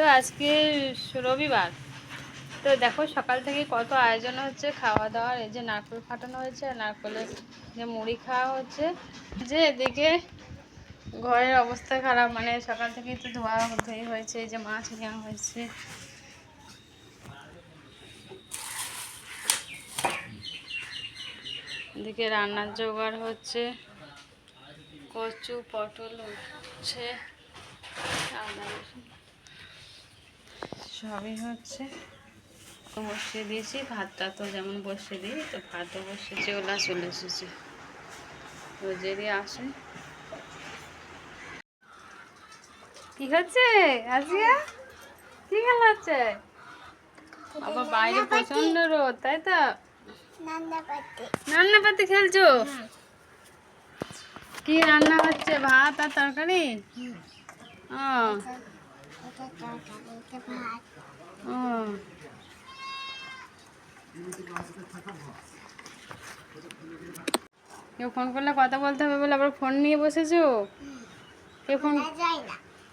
তো আজকে রবিবার। তো দেখো সকাল থেকে কত আয়োজন হচ্ছে, খাওয়া দাওয়ার এই যে নারকেল ফাটানো হয়েছে, আর নারকেলের যে মুড়ি খাওয়া হচ্ছে। যে এদিকে ঘরের অবস্থা খারাপ মানে সকাল থেকেই তো ধোয়া ধুয়ে হয়েছে, এই যে মাছ নেওয়া হয়েছে। এদিকে রান্নার জোগাড় হচ্ছে, কচু, পটল হচ্ছে সবই হচ্ছে। বসিয়ে দিয়েছি ভাতটা তো যেমন বসিয়ে দিই তো ভাতও বসিয়েছি ওলা চলে এসেছে। রোজেরই আসে কি হচ্ছে? আসিয়া কি খেলা হচ্ছে? আবার বাইরে প্রচণ্ড রোদ তাই তো? রান্না পাতি খেলছো? কি রান্না হচ্ছে? ভাত আর তরকারি? ও। কেউ ফোন করলে কথা বলতে হবে বলে আবার ফোন নিয়ে বসেছো? কেউ ফোন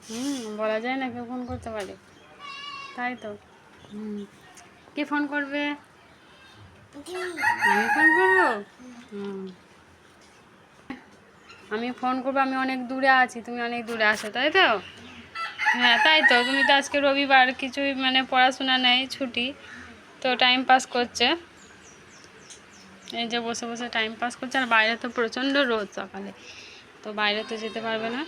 হুম বলা যায় না কেউ ফোন করতে পারে। তাই তো। হুম কে ফোন করবে? আমি ফোন করব? হুম। আমি ফোন করব আমি অনেক দূরে আছি তুমি অনেক দূরে আছো তাই তো? হ্যাঁ তাই তো। তুমি তো আজকে রবিবার কিছুই মানে পড়াশোনা নেই ছুটি তো টাইম পাস করছে। এই যে বসে বসে টাইম পাস করছে, আর বাইরে তো প্রচণ্ড রোদ সকালে। তো বাইরে তো যেতে পারবে না।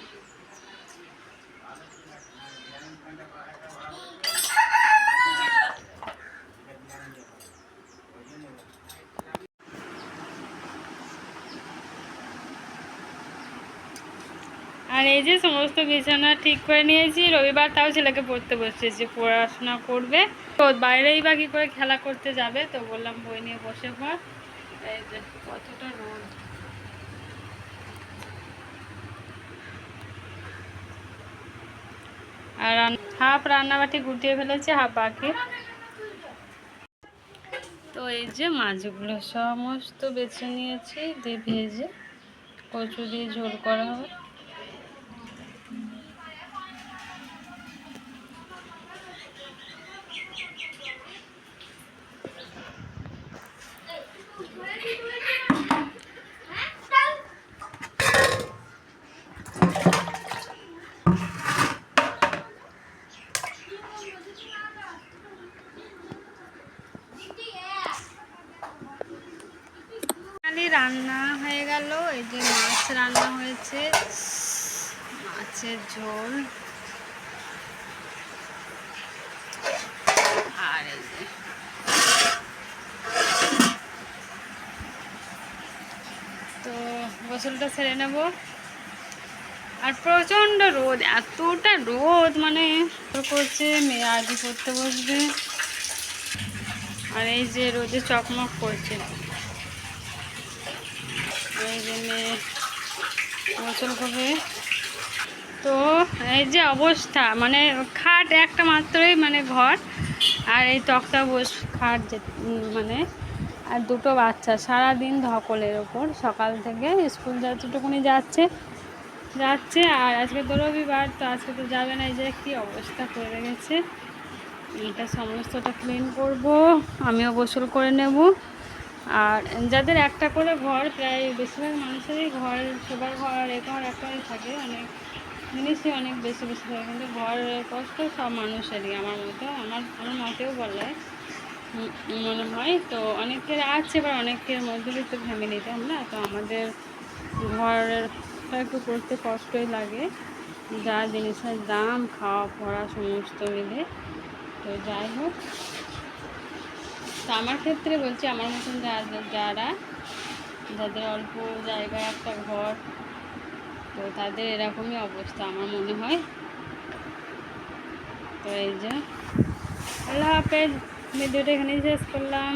আর এই যে সমস্ত বিছানা ঠিক করে নিয়েছি, রবিবার তাও ছেলেকে পড়তে বসেছি পড়াশোনা করবে। তো বাইরেই বা কী করে খেলা করতে যাবে, তো বললাম বই নিয়ে বসে পর এই যে, কতটা রোদ। আর হাফ রান্নাবাটি গুটিয়ে ফেলেছে, হাফ বাকি। তো এই যে মাছগুলো সমস্ত বেছে নিয়েছি, দিয়ে ভেজে কচু দিয়ে ঝোল করা হবে। রান্না হয়ে গেল। এই যে মাছ রান্না হয়েছে। মাছের ঝোল। আর এই যে তো গোসলটা সেরে নেব। আর প্রচণ্ড রোদ, এতটা রোদ মানে করছে, মেয়ে আদি করতে বসবে। আর এই যে রোদে চকমক করছে। এই যে মেয়ে গোসল করবে তো এই যে অবস্থা মানে খাট একটা মাত্রই মানে ঘর, আর এই তক্তা বস, খাট যে মানে আর দুটো বাচ্চা সারা দিন ধকলের ওপর, সকাল থেকে স্কুল যতটুকুনি যাচ্ছে যাচ্ছে, আর আজকে তো রবিবার, তো আজকে তো যাবে না, এই যে কী অবস্থা করে রেখেছে এটা সমস্তটা ক্লিন করব, আমিও গোসল করে নেব। আর যাদের একটা করে ঘর, প্রায় বেশিরভাগ মানুষেরই ঘর, সবার ঘর, এ ঘর একটাই থাকে। অনেক জিনিসই অনেক বেশি বেশি থাকে কিন্তু ঘরের কষ্ট সব মানুষেরই আমার মতো। আমার আমার মতেও বলে মনে হয়। তো অনেকের আছে বা অনেকের মধ্যবিত্ত ফ্যামিলিতে আমরা। তো আমাদের ঘরটা একটু করতে কষ্টই লাগে। যা জিনিসের দাম খাওয়া পড়া সমস্ত মিলে। তো যাই হোক। তো আমার ক্ষেত্রে বলছি, আমার মতন যারা যাদের অল্প জায়গায় একটা ঘর, তো তাদের এরকমই অবস্থা আমার মনে হয়। তো এই যে, আল্লাহ হাফেজ, ভিডিওটা এখানেই শেষ করলাম।